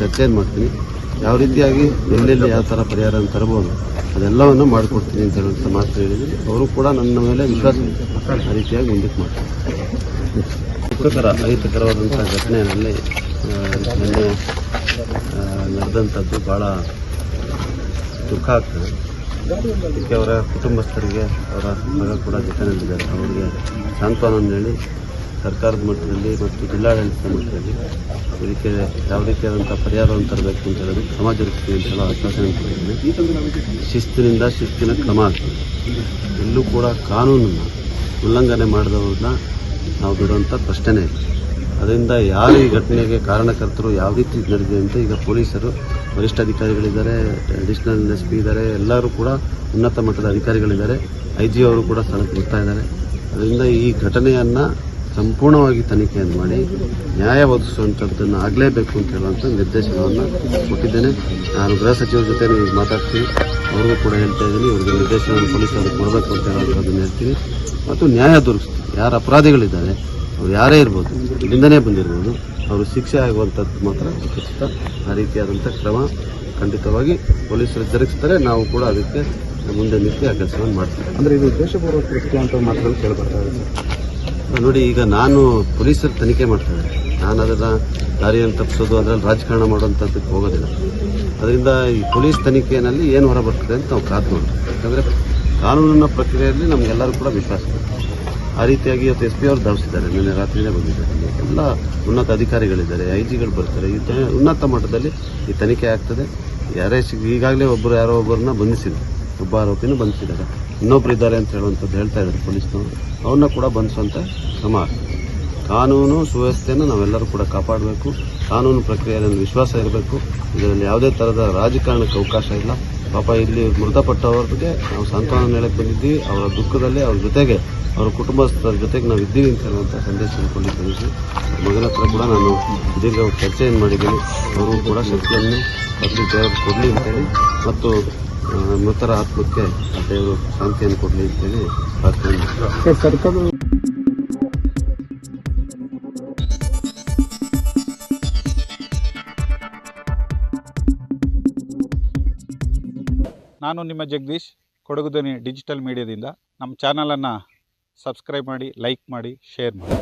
ಚರ್ಚೆಯನ್ನು ಮಾಡ್ತೀನಿ? ಯಾವ ರೀತಿಯಾಗಿ ಎಲ್ಲೆಲ್ಲಿ ಯಾವ ಥರ ಪರಿಹಾರ ತರಬಹುದು? ಅದೆಲ್ಲವನ್ನು ಮಾಡಿಕೊಡ್ತೀನಿ ಅಂತ ಹೇಳುವಂಥ ಮಾತು ಹೇಳಿದ್ದೀನಿ. ಅವರು ಕೂಡ ನನ್ನ ಮೇಲೆ ವಿಶ್ವಾಸ. ಆ ರೀತಿಯಾಗಿ ಮುಂದಕ್ಕೆ ಮಾಡ್ತಾರೆ. ದುಃಖಕರ ಅಹಿತಕರವಾದಂಥ ಘಟನೆಯಲ್ಲಿ ನಿನ್ನೆ ನಡೆದಂಥದ್ದು ಭಾಳ ದುಃಖ ಆಗ್ತದೆ. ಅದಕ್ಕೆ ಅವರ ಕುಟುಂಬಸ್ಥರಿಗೆ ಅವರ ಮಗ ಕೂಡ ಜೊತೆಯಲ್ಲಿದ್ದಾರೆ ಅವರಿಗೆ ಸಾಂತ್ವನ ಹೇಳಿ ಸರ್ಕಾರದ ಮಟ್ಟದಲ್ಲಿ ಮತ್ತು ಜಿಲ್ಲಾಡಳಿತದ ಮಟ್ಟದಲ್ಲಿ ಇದಕ್ಕೆ ಯಾವ ರೀತಿಯಾದಂಥ ಪರಿಹಾರವನ್ನು ತರಬೇಕು ಅಂತ ಹೇಳೋದು ಕ್ರಮ ಜರುಗಿಸ್ತೀವಿ ಹೇಳೋ ಆಶ್ವಾಸನೆ ಕೊಟ್ಟಿದ್ದೀನಿ ಶಿಸ್ತಿನಿಂದ ಶಿಸ್ತಿನ ಕ್ರಮ ಆಗ್ತದೆ. ಎಲ್ಲೂ ಕೂಡ ಕಾನೂನನ್ನು ಉಲ್ಲಂಘನೆ ಮಾಡಿದವ್ರನ್ನ ನಾವು ಬಿಡುವಂಥ ಪ್ರಶ್ನೆ ಇಲ್ಲ. ಅದರಿಂದ ಯಾರು ಈ ಘಟನೆಗೆ ಕಾರಣಕರ್ತರು, ಯಾವ ರೀತಿ ನಡೆದಿದೆ ಅಂತ ಈಗ ಪೊಲೀಸರು, ವರಿಷ್ಠ ಅಧಿಕಾರಿಗಳಿದ್ದಾರೆ ಅಡಿಷನಲ್ ಎಸ್ ಪಿ ಇದ್ದಾರೆ, ಎಲ್ಲರೂ ಕೂಡ ಉನ್ನತ ಮಟ್ಟದ ಅಧಿಕಾರಿಗಳಿದ್ದಾರೆ. ಐ ಜಿ ಅವರು ಕೂಡ ಸ್ಥಳಕ್ಕೆ ಬರ್ತಾ ಇದ್ದಾರೆ. ಅದರಿಂದ ಈ ಘಟನೆಯನ್ನು ಸಂಪೂರ್ಣವಾಗಿ ತನಿಖೆಯನ್ನು ಮಾಡಿ ನ್ಯಾಯ ಒದಗಿಸುವಂಥದ್ದನ್ನು ಆಗಲೇಬೇಕು ಅಂತ ಹೇಳುವಂಥ ನಿರ್ದೇಶನವನ್ನು ಕೊಟ್ಟಿದ್ದೇನೆ. ನಾನು ಗೃಹ ಸಚಿವರ ಜೊತೆ ಈಗ ಮಾತಾಡ್ತೀನಿ. ಅವ್ರಿಗೂ ಕೂಡ ಹೇಳ್ತಾ ಇದ್ದೀನಿ, ಇವ್ರಿಗೆ ನಿರ್ದೇಶನವನ್ನು ಪೊಲೀಸರು ಕೊಡಬೇಕು ಅಂತ ಹೇಳುವಂಥದ್ದನ್ನು ಹೇಳ್ತೀನಿ. ಮತ್ತು ನ್ಯಾಯ ದೊರಕಿಸ್ತೀನಿ ಯಾರು ಅಪರಾಧಿಗಳಿದ್ದಾರೆ, ಅವ್ರು ಯಾರೇ ಇರ್ಬೋದು, ಇಲ್ಲಿಂದನೇ ಬಂದಿರ್ಬೋದು, ಅವರು ಶಿಕ್ಷೆ ಆಗುವಂಥದ್ದು ಮಾತ್ರ ಖಚಿತ ಆ ರೀತಿಯಾದಂಥ ಕ್ರಮ ಖಂಡಿತವಾಗಿ ಪೊಲೀಸರು ಜರುಗಿಸ್ತಾರೆ. ನಾವು ಕೂಡ ಅದಕ್ಕೆ ಮುಂದೆ ನಿಂತು ಆ ಕೆಲಸವನ್ನು ಮಾಡ್ತೀವಿ. ಅಂದರೆ ಇದು ದೇಶಪೂರ್ವ ಕೃತ್ಯ ಅಂತ ಮಾತ್ರ ಕೇಳ್ಬರ್ತಾ ನೋಡಿ, ಈಗ ನಾನು ಪೊಲೀಸರು ತನಿಖೆ ಮಾಡ್ತಾರೆ ನಾನು ಅದನ್ನು ದಾರಿಯನ್ನು ತಪ್ಪಿಸೋದು, ಅದರಲ್ಲಿ ರಾಜಕಾರಣ ಮಾಡುವಂಥದ್ದಕ್ಕೆ ಹೋಗೋದಿಲ್ಲ. ಅದರಿಂದ ಈ ಪೊಲೀಸ್ ತನಿಖೆಯಲ್ಲಿ ಏನು ಹೊರ ಬರ್ತದೆ ಅಂತ ನಾವು ಕಾದು ನೋಡ್ತೀವಿ ಯಾಕಂದರೆ ಕಾನೂನಿನ ಪ್ರಕ್ರಿಯೆಯಲ್ಲಿ ನಮಗೆಲ್ಲರೂ ಕೂಡ ವಿಶ್ವಾಸ ಇದೆ. ಆ ರೀತಿಯಾಗಿ ಇವತ್ತು ಎಸ್ ಪಿ ಅವರು ಧಾವಿಸಿದ್ದಾರೆ. ನಿನ್ನೆ ರಾತ್ರಿನೇ ಬಂದಿದ್ದಾರೆ. ಎಲ್ಲ ಉನ್ನತ ಅಧಿಕಾರಿಗಳಿದ್ದಾರೆ ಐ ಜಿಗಳು ಬರ್ತಾರೆ. ಈ ಉನ್ನತ ಮಟ್ಟದಲ್ಲಿ ಈ ತನಿಖೆ ಆಗ್ತದೆ. ಯಾರೇ ಈಗಾಗಲೇ ಒಬ್ಬರು ಯಾರೋ ಒಬ್ಬರನ್ನ ಬಂಧಿಸಿದ್ರು ಒಬ್ಬ ಆರೋಪಿನೂ ಬಂಧಿಸಿದ್ದಾರೆ ಇನ್ನೊಬ್ರು ಇದ್ದಾರೆ ಅಂತ ಹೇಳುವಂಥದ್ದು ಹೇಳ್ತಾ ಇದ್ದಾರೆ ಪೊಲೀಸ್ನವರು. ಅವ್ರನ್ನ ಕೂಡ ಬಂಧಿಸುವಂಥ ಕ್ರಮ. ಕಾನೂನು ಸುವ್ಯವಸ್ಥೆಯನ್ನು ನಾವೆಲ್ಲರೂ ಕೂಡ ಕಾಪಾಡಬೇಕು. ಕಾನೂನು ಪ್ರಕ್ರಿಯೆಯಲ್ಲಿ ವಿಶ್ವಾಸ ಇರಬೇಕು. ಇದರಲ್ಲಿ ಯಾವುದೇ ಥರದ ರಾಜಕಾರಣಕ್ಕೆ ಅವಕಾಶ ಇಲ್ಲ. ಪಾಪ ಇಲ್ಲಿ ಮೃತಪಟ್ಟವ್ರಿಗೆ ನಾವು ಸಾಂತ್ವನ ಹೇಳಕ್ಕೆ ಬಂದಿದ್ದೀವಿ. ಅವರ ದುಃಖದಲ್ಲಿ ಅವ್ರ ಜೊತೆಗೆ, ಅವರ ಕುಟುಂಬಸ್ಥರ ಜೊತೆಗೆ ನಾವು ಇದ್ದೀವಿ ಅಂತ ಹೇಳುವಂಥ ಸಂದೇಶವನ್ನು ಕೊಡಲಿಕ್ಕೆ ಮಗನ ಹತ್ರ ಕೂಡ ನಾನು ದೀರ್ಘ ಚರ್ಚೆಯನ್ನು ಮಾಡಿದ್ದೀನಿ. ಅವರು ಕೂಡ ಶಕ್ತಿಯನ್ನು ದೇವರು ಕೊಡಲಿ ಅಂತೇಳಿ ಮತ್ತು ಮೃತರ ಆತ್ಮಕ್ಕೆ ದೇವರು ಶಾಂತಿಯನ್ನು ಕೊಡಲಿ ಅಂತೇಳಿ ಪ್ರಾರ್ಥನೆ ನಾನು ನಿಮ್ಮ ಜಗದೀಶ್ ಕೊಡಗುದನಿ ಧ್ವನಿ ಡಿಜಿಟಲ್ ಮೀಡಿಯಾದಿಂದ. ನಮ್ಮ ಚಾನಲನ್ನು ಸಬ್ಸ್ಕ್ರೈಬ್ ಮಾಡಿ ಲೈಕ್ ಮಾಡಿ ಶೇರ್ ಮಾಡಿ.